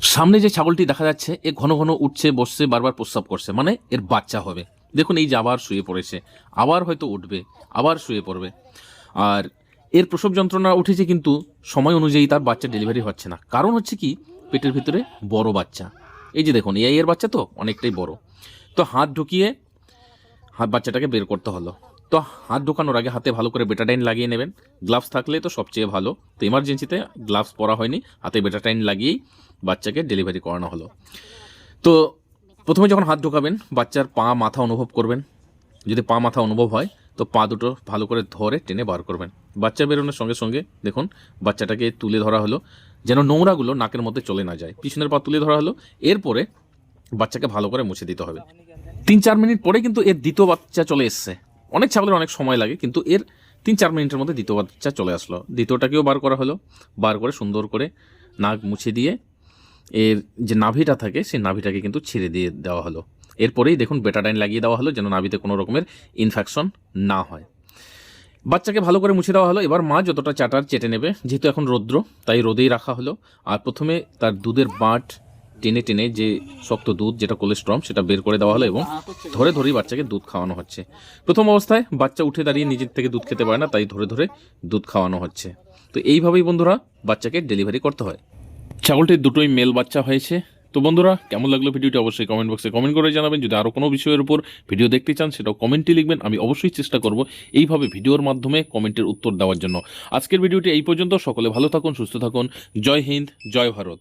সামনে যে ছাগলটি দেখা যাচ্ছে, এ ঘন ঘন উঠছে, বসছে, বারবার প্রস্রাব করছে। মানে এর বাচ্চা হবে। দেখুন, এই যে আবার শুয়ে পড়েছে। আবার হয়তো উঠবে, আবার শুয়ে পড়বে। আর এর প্রসব যন্ত্রণা উঠেছে কিন্তু সময় অনুযায়ী তার বাচ্চা ডেলিভারি হচ্ছে না। কারণ হচ্ছে কি, পেটের ভিতরে বড় বাচ্চা। এই যে দেখুন এই এর বাচ্চা তো অনেকটাই বড়। তো হাত ঢুকিয়ে হাত বাচ্চাটাকে বের করতে হলো। তো হাত ঢোকানোর আগে হাতে ভালো করে বেটাডাইন লাগিয়ে নেবেন। গ্লাভস থাকলে তো সবচেয়ে ভালো। তো ইমার্জেন্সিতে গ্লাভস পরা হয়নি। হাতে বেটাডাইন লাগিয়েই বাচ্চাকে ডেলিভারি করানো হলো। তো প্রথমে যখন হাত ঢোকাবেন, বাচ্চার পা মাথা অনুভব করবেন। যদি পা মাথা অনুভব হয়, তো পা দুটো ভালো করে ধরে টেনে বার করবেন। বাচ্চা বেরোনোর সঙ্গে সঙ্গে দেখুন, বাচ্চাটাকে তুলে ধরা হলো, যেন নোংরাগুলো নাকের মধ্যে চলে না যায়। পিছনের পা তুলে ধরা হলো, এরপরে বাচ্চাকে ভালো করে মুছে দিতে হবে। তিন চার মিনিট পরে কিন্তু এর দ্বিতীয় বাচ্চা চলে এসছে। অনেক ছাগলের অনেক সময় লাগে, কিন্তু এর তিন চার মিনিটের মধ্যে দ্বিতীয় বাচ্চা চলে আসলো। দ্বিতীয়টাকেও বার করা হলো, বার করে সুন্দর করে নাক মুছে দিয়ে এর যে নাভিটা থাকে, সেই নাভিটাকে কিন্তু ছেড়ে দিয়ে দেওয়া হলো। এরপরেই দেখুন বেটাডাইন লাগিয়ে দেওয়া হলো, যেন নাভিতে কোনো রকমের ইনফেকশন না হয়। বাচ্চাকে ভালো করে মুছে দেওয়া হলো। এবার মা যতটা চাটার চেটে নেবে, যেহেতু এখন রৌদ্র, তাই রোদেই রাখা হলো। আর প্রথমে তার দুধের বাঁট টেনে টেনে যে শক্ত দুধ, যেটা কোলেস্ট্রম সেটা বের করে দেওয়া হলো এবং ধরে ধরেই বাচ্চাকে দুধ খাওয়ানো হচ্ছে। প্রথম অবস্থায় বাচ্চা উঠে দাঁড়িয়ে নিজের থেকে দুধ খেতে পারে না, তাই ধরে ধরে দুধ খাওয়ানো হচ্ছে। তো এইভাবেই বন্ধুরা, বাচ্চাকে ডেলিভারি করতে হয়। ছাগলটির দুটোই মেল বাচ্চা হয়েছে। তো বন্ধুরা, কেমন লাগল ভিডিওটি অবশ্যই কমেন্ট বক্সে কমেন্ট করে জানাবেন। যদি আরও কোনো বিষয়ের উপর ভিডিও দেখতে চান, সেটাও কমেন্টে লিখবেন। আমি অবশ্যই চেষ্টা করব এইভাবে ভিডিওর মাধ্যমে কমেন্টের উত্তর দেওয়ার জন্য। আজকের ভিডিওটি এই পর্যন্ত। সকলে ভালো থাকুন, সুস্থ থাকুন। জয় হিন্দ, জয় ভারত।